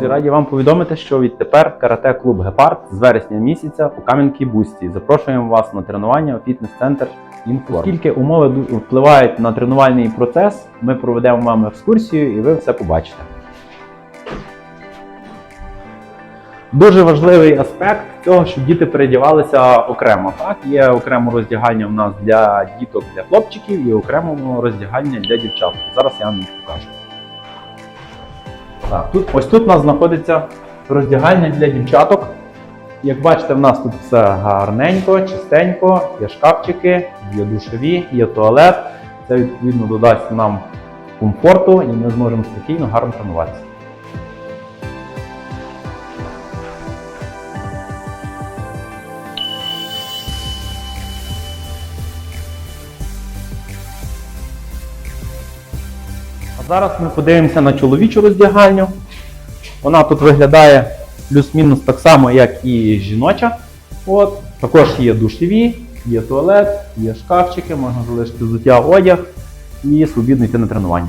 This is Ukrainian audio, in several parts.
Друзі, раді вам повідомити, що відтепер карате клуб Гепард з вересня місяця у Кам'янкій Бусті. Запрошуємо вас на тренування у фітнес-центр Інформ. Оскільки умови впливають на тренувальний процес, ми проведемо вам екскурсію і ви все побачите. Дуже важливий аспект цього, щоб діти передівалися окремо. Так, є окремо роздягання у нас для діток, для хлопчиків і окремо роздягання для дівчат. Зараз я вам їх покажу. Так, тут, ось тут у нас знаходиться роздягальня для дівчаток. Як бачите, в нас тут все гарненько, чистенько, є шкафчики, є душові, є туалет. Це відповідно додасть нам комфорту і ми зможемо спокійно, гарно тренуватися. Зараз ми подивимося на чоловічу роздягальню. Вона тут виглядає плюс-мінус так само, як і жіноча. От. Також є душові, є туалет, є шкафчики, можна залишити взуття одяг і свобідно йти на тренування.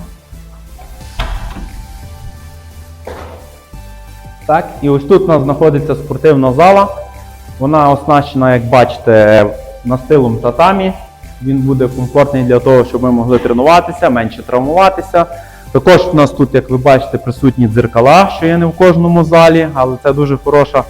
Так, і ось тут у нас знаходиться спортивна зала. Вона оснащена, як бачите, настилом татамі. Він буде комфортний для того, щоб ми могли тренуватися, менше травмуватися. Також у нас тут, як ви бачите, присутні дзеркала, що є не в кожному залі, але це дуже хороша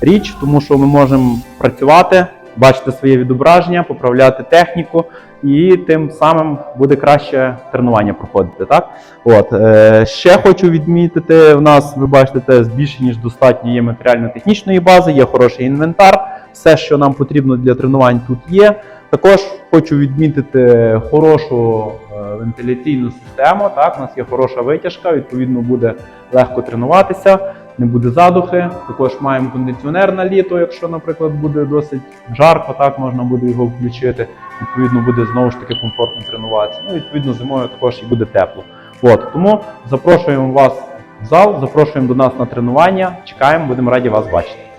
річ, тому що ми можемо працювати, бачити своє відображення, поправляти техніку, і тим самим буде краще тренування проходити. Так? От, е, ще хочу відмітити: в нас, ви бачите, це більше ніж достатньо є матеріально-технічної бази, є хороший інвентар, все, що нам потрібно для тренувань, тут є. Також хочу відмітити хорошу е, вентиляційну систему. Так, у нас є хороша витяжка, відповідно буде легко тренуватися, не буде задухи. Також маємо кондиціонер на літо, якщо, наприклад, буде досить жарко, так можна буде його включити. Відповідно, буде знову ж таки комфортно тренуватися. Ну, відповідно, зимою також і буде тепло. От тому запрошуємо вас в зал, запрошуємо до нас на тренування. Чекаємо, будемо раді вас бачити.